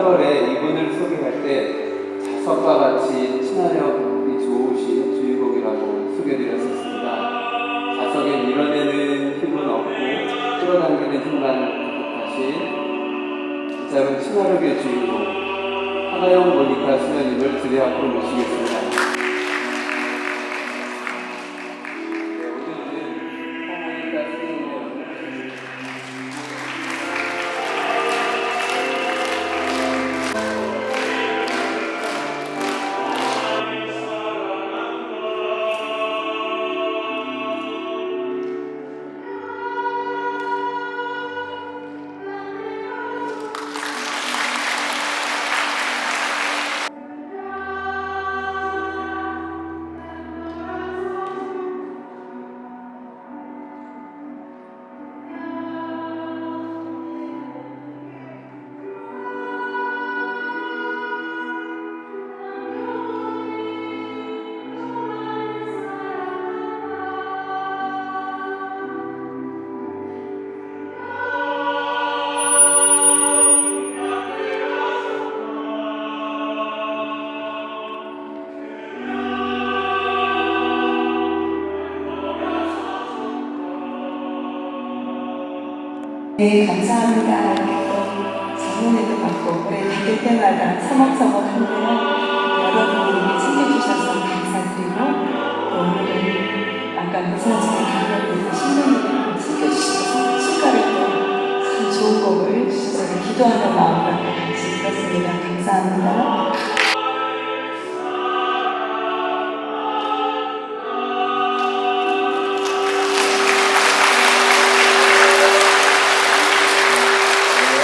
8월에 이분을 소개할 때 자석과 같이 친화력이 좋으신 주인공이라고 소개드렸었습니다. 자석에 밀어내는 힘은 없고 끌어당기는 힘만 가득하신 진짜로 친화력의 주인공 하나영 모니카 수녀님을 주례 앞으로 모시겠습니다. 네, 감사합니다. 또 작년에도 받고 올해 받을 때마다 서먹서먹한데요. 여러분들이 챙겨주셔서 감사드리고 또 오늘은 아까 무사전에 강연에서 신부님이 챙겨주셔서 축가를 또참 좋은 곡을 진짜 기도하는 마음으로 같이 들었습니다. 감사합니다.